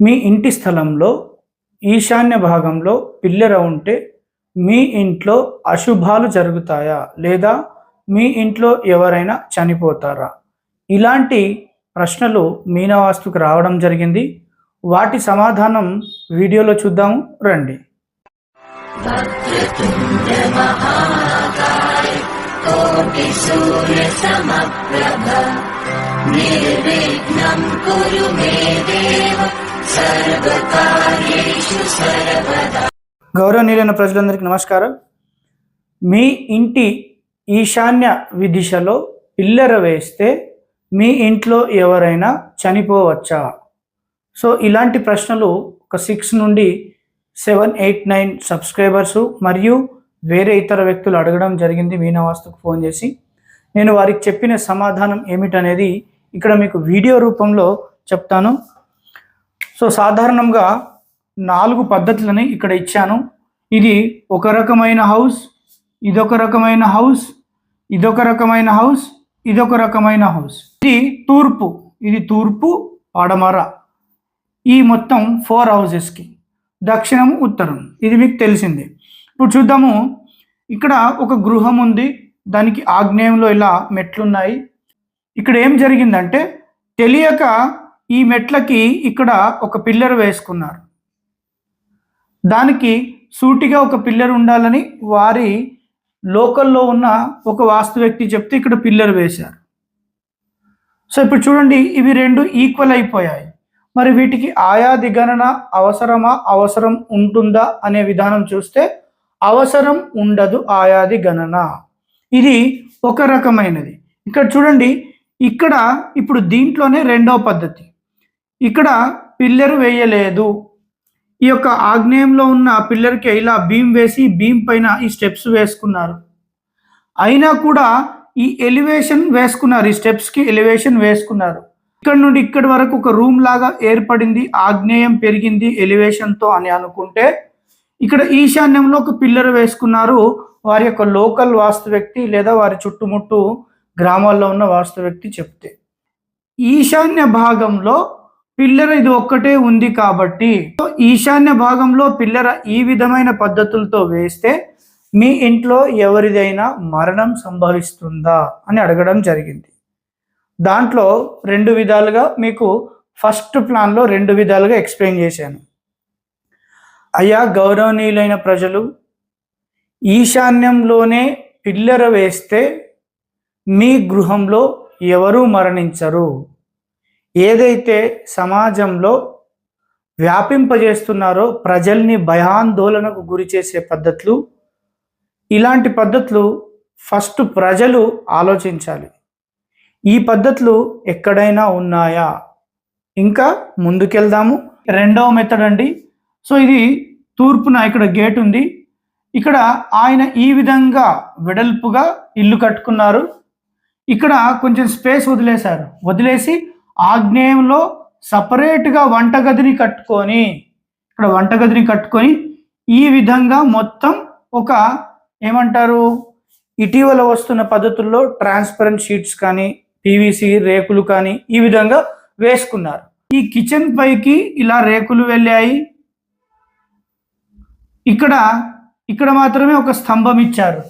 మీ ఇంటి స్థలంలో ఈశాన్య భాగంలో పిల్లర ఉంటే మీ ఇంట్లో అశుభాలు జరుగుతాయా? లేదా మీ ఇంట్లో ఎవరైనా చనిపోతారా? ఇలాంటి ప్రశ్నలు మీనవాస్తుకు రావడం జరిగింది. వాటి సమాధానం వీడియోలో చూద్దాము రండి. గౌరవనీయులైన ప్రజలందరికీ నమస్కారం. మీ ఇంటి ఈశాన్య విదిశలో పిల్లర వేస్తే మీ ఇంట్లో ఎవరైనా చనిపోవచ్చా? సో ఇలాంటి ప్రశ్నలు ఒక సిక్స్ నుండి సెవెన్ ఎయిట్ నైన్ సబ్స్క్రైబర్సు మరియు వేరే ఇతర వ్యక్తులు అడగడం జరిగింది. మీనవాస్తుకు ఫోన్ చేసి నేను వారికి చెప్పిన సమాధానం ఏమిటనేది ఇక్కడ మీకు వీడియో రూపంలో చెప్తాను. సో సాధారణంగా నాలుగు పద్ధతులని ఇక్కడ ఇచ్చాను. ఇది ఒక రకమైన హౌస్ ఇదొక రకమైన హౌస్ ఇదొక రకమైన హౌస్ ఇదొక రకమైన హౌస్. ఇది తూర్పు ఇది తూర్పు పడమర. ఈ మొత్తం ఫోర్ హౌజెస్కి దక్షిణం ఉత్తరం. ఇది మీకు తెలిసిందే. ఇప్పుడు చూద్దాము. ఇక్కడ ఒక గృహం ఉంది. దానికి ఆగ్నేయంలో ఇలా మెట్లున్నాయి. ఇక్కడ ఏం జరిగిందంటే తెలియక ఈ మెట్లకి ఇక్కడ ఒక పిల్లర్ వేసుకున్నారు. దానికి సూటిగా ఒక పిల్లర్ ఉండాలని వారి లోకల్లో ఉన్న ఒక వాస్తు వ్యక్తి చెప్తే ఇక్కడ పిల్లర్ వేశారు. సో ఇప్పుడు చూడండి ఇవి రెండు ఈక్వల్ అయిపోయాయి. మరి వీటికి ఆయా దిగణన అవసరమా అవసరం ఉంటుందా అనే విధానం చూస్తే అవసరం ఉండదు ఆయాది గణన ఇది ఒక రకమైనది. ఇక్కడ చూడండి ఇక్కడ ఇప్పుడు దీంట్లోనే రెండవ పద్ధతి. ఇక్కడ పిల్లర్ వేయలేదు. ఈ యొక్క ఆగ్నేయంలో ఉన్న పిల్లర్కి ఇలా బీమ్ వేసి బీమ్ పైన ఈ స్టెప్స్ వేసుకున్నారు. అయినా కూడా ఈ ఎలివేషన్ వేసుకున్నారు ఈ స్టెప్స్కి ఎలివేషన్ వేసుకున్నారు. ఇక్కడ నుండి ఇక్కడి వరకు ఒక రూమ్ లాగా ఏర్పడింది ఆగ్నేయం పెరిగింది ఎలివేషన్తో అని అనుకుంటే ఇక్కడ ఈశాన్యంలో ఒక పిల్లర్ వేసుకున్నారు వారి యొక్క లోకల్ వాస్తు వ్యక్తి లేదా వారి చుట్టుముట్టు గ్రామాల్లో ఉన్న వాస్తు వ్యక్తి చెప్తే. ఈశాన్య భాగంలో పిల్లర ఇది ఒక్కటే ఉంది కాబట్టి. ఈశాన్య భాగంలో పిల్లర ఈ విధమైన పద్ధతులతో వేస్తే మీ ఇంట్లో ఎవరిదైనా మరణం సంభవిస్తుందా అని అడగడం జరిగింది. దాంట్లో రెండు విధాలుగా మీకు ఫస్ట్ ప్లాన్లో రెండు విధాలుగా ఎక్స్ప్లెయిన్ చేశాను. అయ్యా గౌరవనీయులైన ప్రజలు ఈశాన్యంలోనే పిల్లర వేస్తే మీ గృహంలో ఎవరూ మరణించరు. ఏదైతే సమాజంలో వ్యాపింపజేస్తున్నారో ప్రజల్ని భయాందోళనకు గురి చేసే పద్ధతులు ఇలాంటి పద్ధతులు ఫస్ట్ ప్రజలు ఆలోచించాలి. ఈ పద్ధతులు ఎక్కడైనా ఉన్నాయా? ఇంకా ముందుకెళ్దాము. రెండవ మెథడ్ అండి. సో ఇది తూర్పున ఇక్కడ గేట్ ఉంది. ఇక్కడ ఆయన ఈ విధంగా వెడల్పుగా ఇల్లు కట్టుకున్నారు. ఇక్కడ కొంచెం స్పేస్ వదిలేశారు. వదిలేసి ఆగ్నేయంలో సపరేట్గా వంటగదిని కట్టుకొని ఇక్కడ వంటగదిని కట్టుకొని ఈ విధంగా మొత్తం ఒక ఏమంటారు ఇటీవల వస్తున్న పద్ధతుల్లో ట్రాన్స్పరెంట్ షీట్స్ కానీ పీవీసీ రేకులు కానీ ఈ విధంగా వేసుకున్నారు. ఈ కిచెన్ పైకి ఇలా రేకులు వెళ్ళాయి. ఇక్కడ ఇక్కడ మాత్రమే ఒక స్తంభం ఇచ్చారు.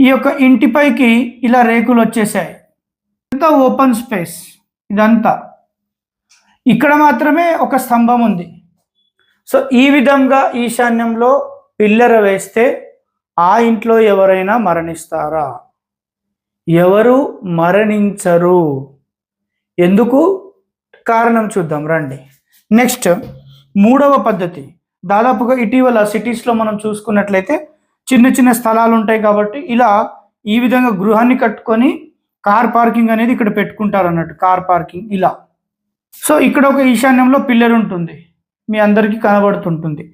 ఈ యొక్క ఇంటిపైకి ఇలా రేకులు వచ్చేసాయి. ఇదంతా ఓపెన్ స్పేస్. ఇదంతా. ఇక్కడ మాత్రమే ఒక స్తంభం ఉంది. సో ఈ విధంగా ఈశాన్యంలో పిల్లర వేస్తే ఆ ఇంట్లో ఎవరైనా మరణిస్తారా? ఎవరు మరణించరు? ఎందుకు? కారణం చూద్దాం రండి. నెక్స్ట్ మూడవ పద్ధతి. దాదాపుగా ఇటీవల సిటీస్లో మనం చూసుకున్నట్లయితే చిన్న చిన్న స్థలాలు ఉంటాయి కాబట్టి ఇలా ఈ విధంగా గృహాన్ని కట్టుకొని కార్ పార్కింగ్ అనేది ఇక్కడ పెట్టుకుంటారు అన్నట్టు కార్ పార్కింగ్ ఇలా. సో ఇక్కడ ఒక ఈశాన్యంలో పిల్లర్ ఉంటుంది. మీ అందరికీ కనబడుతుంటుంది.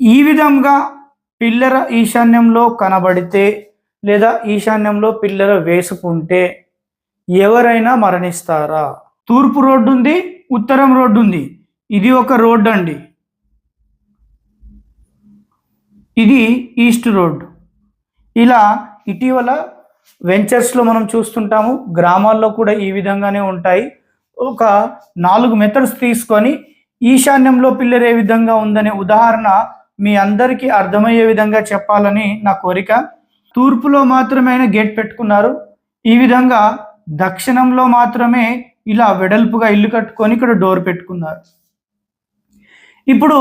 ఈ విధంగా పిల్లర ఈశాన్యంలో కనబడితే లేదా ఈశాన్యంలో పిల్లర వేసుకుంటే ఎవరైనా మరణిస్తారా? తూర్పు రోడ్డు ఉంది ఉత్తరం రోడ్డు ఉంది ఇది ఒక రోడ్డు అండి ఇది ఈస్ట్ రోడ్ ఇలా ఇటీవల వెంచర్స్లో మనం చూస్తుంటాము గ్రామాల్లో కూడా ఈ విధంగానే ఉంటాయి. ఒక నాలుగు మెథడ్స్ తీసుకొని ఈశాన్యంలో పిల్లర్ ఏ విధంగా ఉందనే ఉదాహరణ మీ అందరికీ అర్థమయ్యే విధంగా చెప్పాలని నా కోరిక. తూర్పులో మాత్రమే ఆయన గేట్ పెట్టుకున్నారు. ఈ విధంగా దక్షిణంలో మాత్రమే ఇలా వెడల్పుగా ఇల్లు కట్టుకొని ఇక్కడ డోర్ పెట్టుకున్నారు. ఇప్పుడు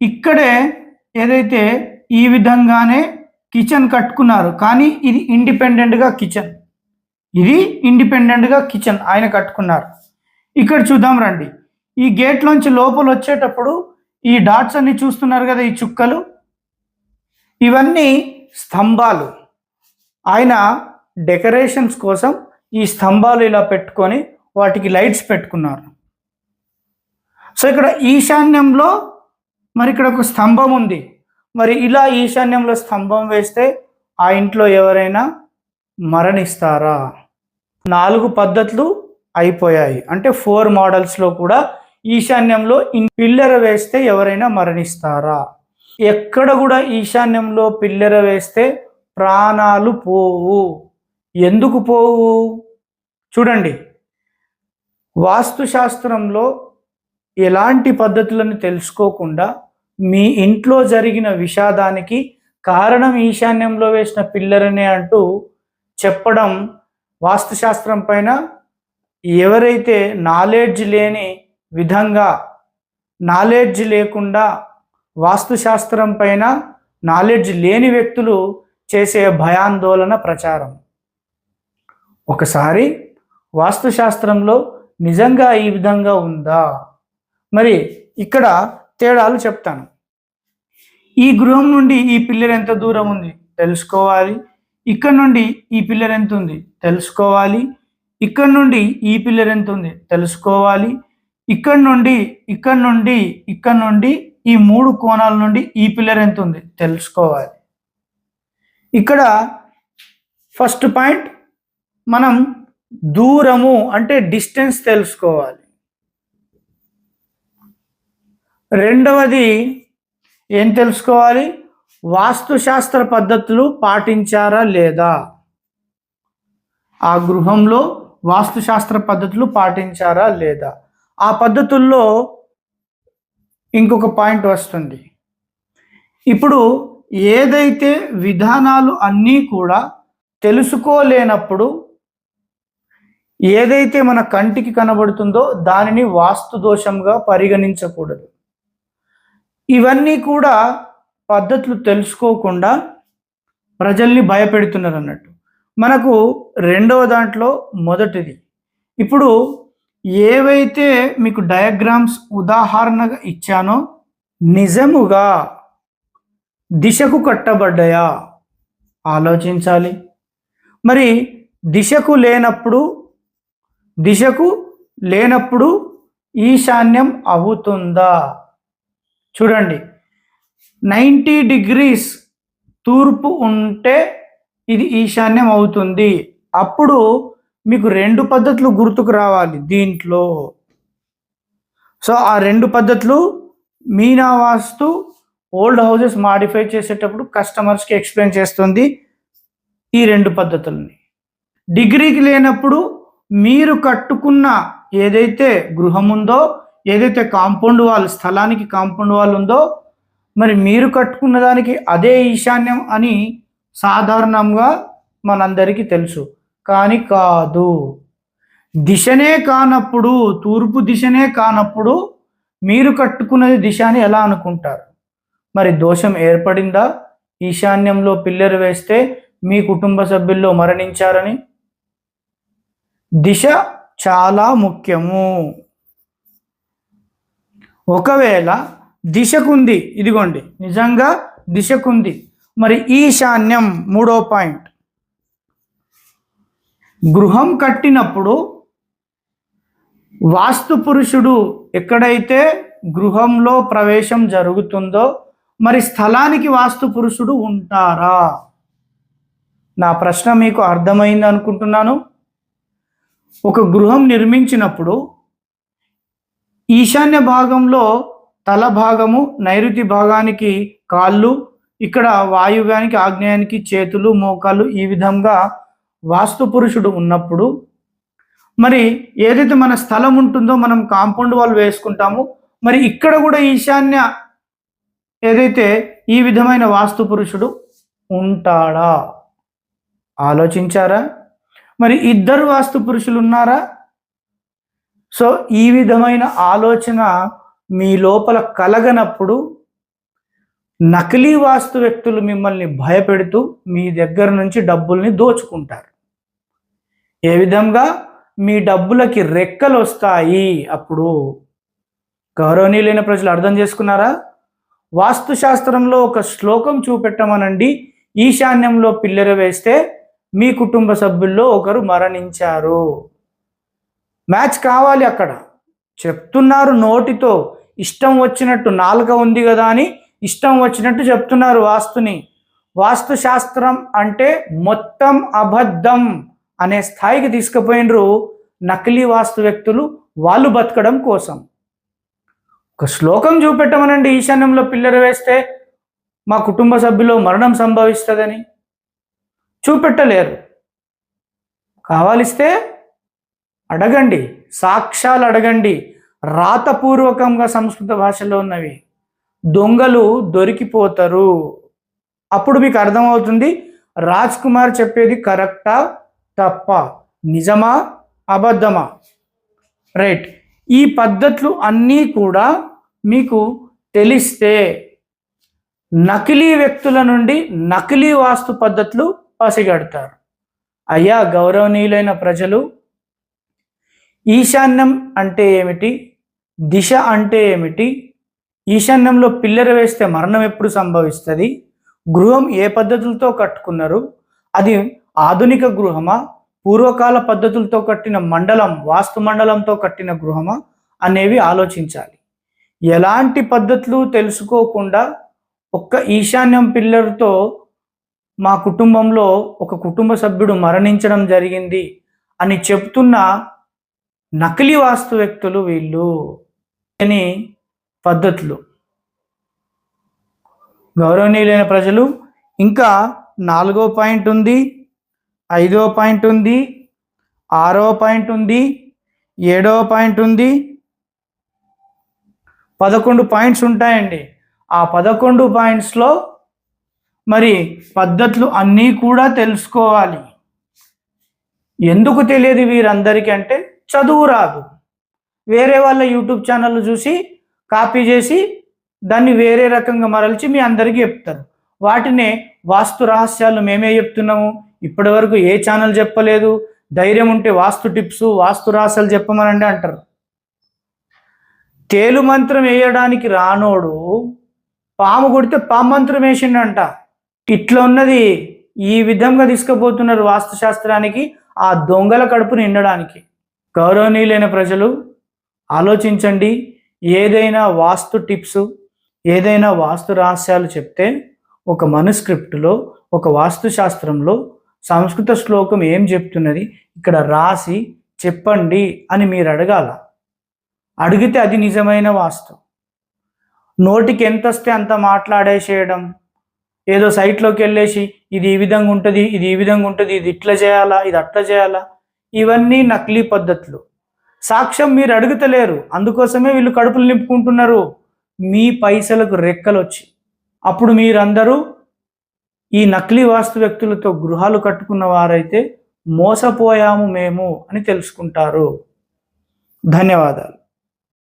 ఇక్కడే ఏదైతే ఈ విధంగానే కిచెన్ కట్టుకున్నారు. కానీ ఇది ఇండిపెండెంట్గా కిచెన్. ఇది ఇండిపెండెంట్గా కిచెన్ ఆయన కట్టుకున్నారు. ఇక్కడ చూద్దాం రండి. ఈ గేట్లోంచి లోపల వచ్చేటప్పుడు ఈ డాట్స్ అన్ని చూస్తున్నారు కదా ఈ చుక్కలు? ఇవన్నీ స్తంభాలు. ఆయన డెకరేషన్స్ కోసం ఈ స్తంభాలు ఇలా పెట్టుకొని వాటికి లైట్స్ పెట్టుకున్నారు. సో ఇక్కడ ఈశాన్యంలో మరి ఇక్కడ ఒక స్తంభం ఉంది. మరి ఇలా ఈశాన్యంలో స్తంభం వేస్తే ఆ ఇంట్లో ఎవరైనా మరణిస్తారా? నాలుగు పద్ధతులు అయిపోయాయి. అంటే ఫోర్ మోడల్స్లో కూడా ఈశాన్యంలో పిల్లెర పిల్లర వేస్తే ఎవరైనా మరణిస్తారా? ఎక్కడ కూడా ఈశాన్యంలో పిల్లర వేస్తే ప్రాణాలు పోవు. ఎందుకు పోవు? చూడండి. వాస్తుశాస్త్రంలో ఎలాంటి పద్ధతులను తెలుసుకోకుండా మీ ఇంట్లో జరిగిన విషాదానికి కారణం ఈశాన్యంలో వేసిన పిల్లరనే అంటూ చెప్పడం వాస్తుశాస్త్రం పైన ఎవరైతే నాలెడ్జ్ లేని విధంగా నాలెడ్జ్ లేకుండా వాస్తుశాస్త్రం పైన నాలెడ్జ్ లేని వ్యక్తులు చేసే భయాందోళన ప్రచారం. ఒకసారి వాస్తుశాస్త్రంలో నిజంగా ఈ విధంగా ఉందా? మరి ఇక్కడ తేడాలు చెప్తాను. ఈ గృహం నుండి ఈ పిల్లర్ ఎంత దూరం ఉంది? తెలుసుకోవాలి. ఇక్కడ నుండి ఈ పిల్లర్ ఎంత ఉంది? తెలుసుకోవాలి. ఇక్కడ నుండి ఈ పిల్లర్ ఎంత ఉంది? తెలుసుకోవాలి. ఇక్కడ నుండి ఇక్కడ నుండి ఇక్కడ నుండి ఈ మూడు కోణాల నుండి ఈ పిల్లర్ ఎంత ఉంది? తెలుసుకోవాలి. ఇక్కడ ఫస్ట్ పాయింట్ మనం దూరము అంటే డిస్టెన్స్ తెలుసుకోవాలి. రెండవది ఏం తెలుసుకోవాలి? వాస్తుశాస్త్ర పద్ధతులు పాటించారా లేదా? ఆ గృహంలో వాస్తుశాస్త్ర పద్ధతులు పాటించారా లేదా? ఆ పద్ధతుల్లో ఇంకొక పాయింట్ వస్తుంది. ఇప్పుడు ఏదైతే విధానాలు అన్నీ కూడా తెలుసుకోలేనప్పుడు ఏదైతే మన కంటికి కనబడుతుందో దానిని వాస్తు దోషంగా పరిగణించకూడదు. ఇవన్నీ కూడా పద్ధతులు తెలుసుకోకుండా ప్రజల్ని భయపెడుతున్నారు అన్నట్టు మనకు రెండవ దాంట్లో మొదటిది. ఇప్పుడు ఏవైతే మీకు డయాగ్రామ్స్ ఉదాహరణగా ఇచ్చానో నిజముగా దిశకు కట్టబడ్డాయా? ఆలోచించాలి. మరి దిశకు లేనప్పుడు దిశకు లేనప్పుడు ఈశాన్యం అవుతుందా? చూడండి. నైంటీ డిగ్రీస్ తూర్పు ఉంటే ఇది ఈశాన్యం అవుతుంది. అప్పుడు మీకు రెండు పద్ధతులు గుర్తుకు రావాలి దీంట్లో. సో ఆ రెండు పద్ధతులు మీనా వాస్తు ఓల్డ్ హౌసెస్ మాడిఫై చేసేటప్పుడు కస్టమర్స్కి ఎక్స్ప్లెయిన్ చేస్తుంది ఈ రెండు పద్ధతుల్ని. డిగ్రీకి లేనప్పుడు మీరు కట్టుకున్న ఏదైతే గృహం ఉందో ఏదైతే కాంపౌండ్ వాల్ స్థలానికి కాంపౌండ్ వాల్ ఉందో మరి మీరు కట్టుకున్న దానికి అదే ఈశాన్యం అని సాధారణంగా మనందరికీ తెలుసు. కానీ కాదు. దిశనే కానప్పుడు తూర్పు దిశనే కానప్పుడు మీరు కట్టుకున్నది దిశ అని ఎలా అనుకుంటారు? మరి దోషం ఏర్పడిందా? ఈశాన్యంలో పిల్లర్ వేస్తే మీ కుటుంబ సభ్యుల్లో మరణించారని? దిశ చాలా ముఖ్యము. ఒకవేళ దిశకుంది ఇదిగోండి నిజంగా దిశకుంది. మరి ఈశాన్యం మూడో పాయింట్. గృహం కట్టినప్పుడు వాస్తు పురుషుడు ఎక్కడైతే గృహంలో ప్రవేశం జరుగుతుందో మరి స్థలానికి వాస్తు పురుషుడు ఉంటారా? నా ప్రశ్న మీకు అర్థమైంది అనుకుంటున్నాను ఒక గృహం నిర్మించినప్పుడు ఈశాన్య భాగంలో తల భాగము నైరుతి భాగానికి కాళ్ళు ఇక్కడ వాయువ్యానికి ఆగ్నేయానికి చేతులు మోకాళ్ళు ఈ విధంగా వాస్తు పురుషుడు ఉన్నప్పుడు మరి ఏదైతే మన స్థలం ఉంటుందో మనం కాంపౌండ్ వాళ్ళు వేసుకుంటాము. మరి ఇక్కడ కూడా ఈశాన్య ఏదైతే ఈ విధమైన వాస్తు పురుషుడు ఉంటాడా? ఆలోచించారా? మరి ఇద్దరు వాస్తు పురుషులు ఉన్నారా? సో ఈ విధమైన ఆలోచన మీ లోపల కలగనప్పుడు నకిలీ వాస్తు వ్యక్తులు మిమ్మల్ని భయపెడుతూ మీ దగ్గర నుంచి డబ్బుల్ని దోచుకుంటారు. ఏ విధంగా మీ డబ్బులకి రెక్కలు వస్తాయి అప్పుడు గౌరవనీయులైన ప్రజలు అర్థం చేసుకున్నారా? వాస్తుశాస్త్రంలో ఒక శ్లోకం చూపెట్టమనండి. ఈశాన్యంలో పిల్లర వేస్తే మీ కుటుంబ సభ్యుల్లో ఒకరు మరణించారు. మ్యాచ్ కావాలి అక్కడ. చెప్తున్నారు నోటితో. ఇష్టం వచ్చినట్టు నాలుక ఉంది కదా అని ఇష్టం వచ్చినట్టు చెప్తున్నారు వాస్తుని. వాస్తు శాస్త్రం అంటే మొత్తం అబద్ధం అనే స్థాయికి తీసుకుపోయినరు నకిలీ వాస్తు వ్యక్తులు వాళ్ళు బతకడం కోసం. ఒక శ్లోకం చూపెట్టమనండి ఈశాన్యంలో పిల్లలు వేస్తే మా కుటుంబ సభ్యులు మరణం సంభవిస్తుందని. చూపెట్టలేరు. కావాలిస్తే అడగండి సాక్ష్యాలు అడగండి. రాతపూర్వకంగా సంస్కృత భాషలో ఉన్నవి. దొంగలు దొరికిపోతారు. అప్పుడు మీకు అర్థమవుతుంది రాజ్ కుమార్ చెప్పేది కరెక్టా తప్ప నిజమా అబద్ధమా? రైట్. ఈ పద్ధతులు అన్నీ కూడా మీకు తెలిస్తే నకిలీ వ్యక్తుల నుండి నకిలీ వాస్తు పద్ధతులు పసిగడతారు. అయ్యా గౌరవనీయులైన ప్రజలు ఈశాన్యం అంటే ఏమిటి? దిశ అంటే ఏమిటి? ఈశాన్యంలో పిల్లర వేస్తే మరణం ఎప్పుడు సంభవిస్తుంది? గృహం ఏ పద్ధతులతో కట్టుకున్నారు? అది ఆధునిక గృహమా? పూర్వకాల పద్ధతులతో కట్టిన మండలం వాస్తు మండలంతో కట్టిన గృహమా? అనేవి ఆలోచించాలి. ఎలాంటి పద్ధతులు తెలుసుకోకుండా ఒక్క ఈశాన్యం పిల్లర్తో మా కుటుంబంలో ఒక కుటుంబ సభ్యుడు మరణించడం జరిగింది అని చెప్తున్న నకిలీ వాస్తు వ్యక్తులు వీళ్ళు అని పద్ధతులు. గౌరవనీయులైన ప్రజలు ఇంకా నాలుగో పాయింట్ ఉంది ఐదో పాయింట్ ఉంది ఆరో పాయింట్ ఉంది ఏడవ పాయింట్ ఉంది. పదకొండు పాయింట్స్ ఉంటాయండి. ఆ పదకొండు పాయింట్స్లో మరి పద్ధతులు అన్నీ కూడా తెలుసుకోవాలి. ఎందుకు తెలియదు వీరందరికీ అంటే చదువు రాదు. వేరే వాళ్ళ యూట్యూబ్ ఛానల్ చూసి కాపీ చేసి దాన్ని వేరే రకంగా మరల్చి మీ అందరికీ చెప్తారు. వాటినే వాస్తు రహస్యాలు మేమే చెప్తున్నాము. ఇప్పటి వరకు ఏ ఛానల్ చెప్పలేదు. ధైర్యం ఉంటే వాస్తు టిప్స్ వాస్తు రహస్యాలు చెప్పమనండి అంటారు. తేలు మంత్రం వేయడానికి రానోడు పాము కొడితే పాము మంత్రం వేసిండంట. ఇట్లా ఉన్నది ఈ విధంగా తీసుకుపోతున్నారు వాస్తు శాస్త్రానికి ఆ దొంగల కడుపు నిండడానికి. గౌరవనీయులైన ప్రజలు ఆలోచించండి. ఏదైనా వాస్తు టిప్స్ ఏదైనా వాస్తు రహస్యాలు చెప్తే ఒక మనుస్క్రిప్ట్లో ఒక వాస్తు శాస్త్రంలో సంస్కృత శ్లోకం ఏం చెప్తున్నది ఇక్కడ రాసి చెప్పండి అని మీరు అడగాల. అడిగితే అది నిజమైన వాస్తు. నోటికి ఎంత వస్తే అంత మాట్లాడేసేయడం. ఏదో సైట్లోకి వెళ్ళేసి ఇది ఈ విధంగా ఉంటుంది ఇది ఈ విధంగా ఉంటుంది ఇది ఇట్లా చేయాలా ఇది అట్లా చేయాలా. ఇవన్నీ నకిలీ పద్ధతులు. సాక్ష్యం మీరు అడుగుతలేరు. అందుకోసమే వీళ్ళు కడుపులు నింపుకుంటున్నారు. మీ పైసలకు రెక్కలు వచ్చి అప్పుడు మీరందరూ ఈ నకిలీ వాస్తు వ్యక్తులతో గృహాలు కట్టుకున్న వారైతే మోసపోయాము మేము అని తెలుసుకుంటారు. ధన్యవాదాలు.